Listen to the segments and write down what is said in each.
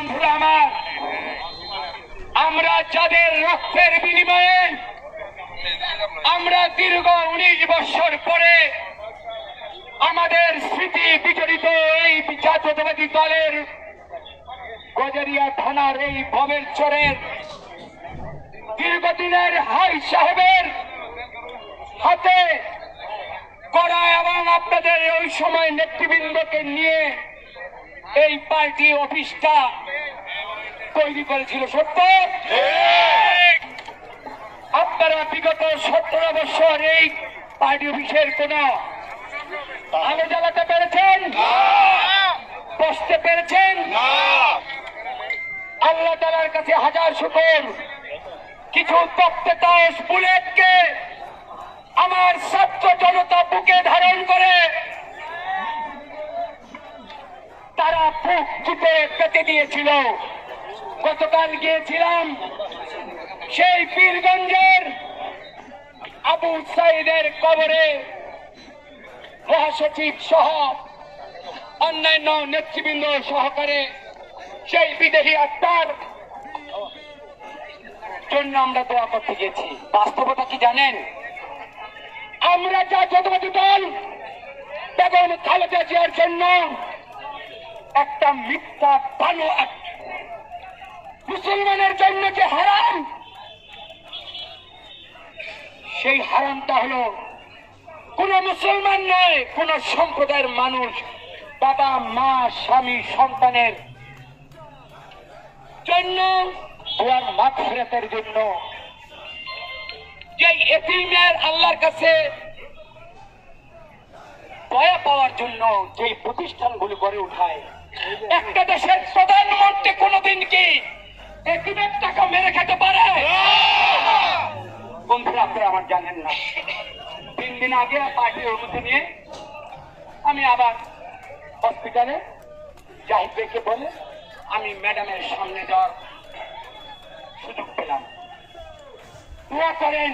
বন্ধুরা আমার, আমরা যাদের রক্তের বিনিময়ে, আমরা দীর্ঘ উনিশ বছর পরে আমাদের স্মৃতি বিজড়িত এই জাতীয়তাবাদী দলের গজারিয়া থানার এই ভবের চরের দীর্ঘদিনের হাই সাহেবের হাতে করা এবং আপনাদের ওই সময় নেতৃবৃন্দকে নিয়ে এই পার্টি অফিসটা তৈরি করেছিল সত্য? আপনারা বিগত সতেরো বছর এই পার্টি অফিসের কোন আলো জ্বালাতে পেরেছেন? বসতে পেরেছেন? আল্লাহ তালার কাছে হাজার শুকর। কিছু তপ্তেতাস বুলেটকে আমার ছাত্র জনতা বুকে ধারণ করে তারা বুক চিপে পেতে দিয়েছিল। গতকাল গিয়েছিলাম সেই পীরগঞ্জের আবু সাইদের কবরে। মহাসচিব সহ অন্যান্য নেতৃবৃন্দ সহকারে সেই বিদেহী আত্মার জন্য আমরা দোয়া করতে গেছি বাস্তবতা কি জানেন? আমরা যা যতবাদী দল বেগম খালেদা জিয়ার জন্য একটা মিথ্যা বানো মুসলমানের জন্য যে হারাম, সেই হারামটা হলো কোন মুসলমান নয়, কোন সম্প্রদায়ের মানুষ, বাবা, মা, স্বামী, সন্তানের জন্য ফেরাতের জন্য। যে এতিমের আল্লাহর কাছে দয়া পাওয়ার জন্য যে প্রতিষ্ঠানগুলো গড়ে উঠায়, একটা দেশের প্রধানমন্ত্রী কোনোদিন কি এতিমের টাকা মেরে খেতে পারে। বন্ধুরা আপনারা আমার জানেন না। তিন দিন আগে পার্টির অনুমতি নিয়ে আমি আবার হসপিটালে জাহিদ ভাইকে বলে আমি ম্যাডামের সামনে যাওয়ার সুযোগ পেলাম। দোয়া করেন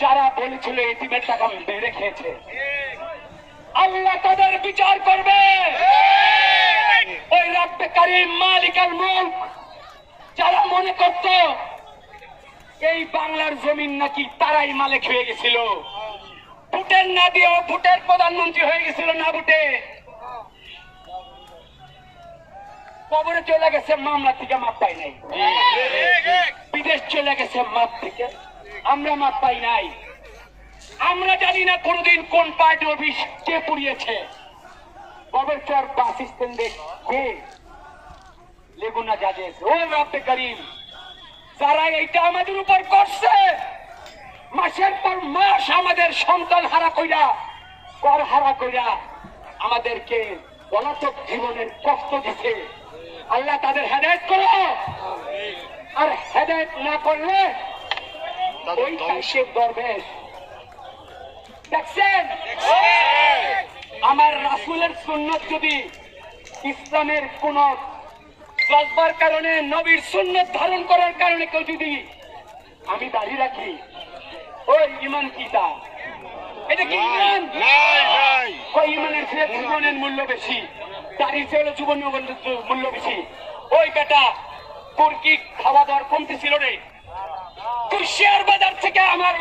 যারা বলেছিল এটিমের টাকা মেরে খেয়েছে। আল্লাহ তাদের বিচার করবে। ওই রব্বে কারিম মালিকাল মুল্ক যারা মনে করত? এই বাংলার জমিন নাকি তারাই মালিক হয়ে গেছিল। ভুটের না দিয়েও ভুটের প্রধানমন্ত্রী হয়ে গেছিল না ভুটে? কবরে চলে গেছে, মামলা থেকে মাপ পাই নাই। বিদেশ চলে গেছে, মাপ থেকে। আমরা মাপ পাই নাই। আমরা জানি না কোনদিন কোন পার্টি অফিস কে পুড়িয়েছে। কবরচর বাস স্ট্যান্ডে কে লেগুনা জাজেস। ও রাব্বে করিম যারা এইটা আমাদের উপর করছে মাসের পর মাস আমাদের সন্তান হারা কইরা কর হারা কইরা আমাদেরকে পলাতক জীবনের কষ্ট দিছে। আল্লাহ তাদের হেদায়ত করো। আর হেদায়ত না করলে ওই তাইশের দরবেশ। দেখছেন। আমার রাসুলের সুন্নত যদি ইসলামের কোন জজবার কারণে নবীর সুন্নত ধারণ করার কারণে কেউ যদি আমি দাঁড়িয়ে রাখি ওই ইমান কি তা? এটা কি ইমান? ওই ইমানের চেয়ে জীবনের মূল্য বেশি দাঁড়িয়ে চেয়ে জীবনের মূল্য বেশি। ওই বেটা খাওয়া দাওয়ার কমতি ছিল রে। বাজার থেকে আমার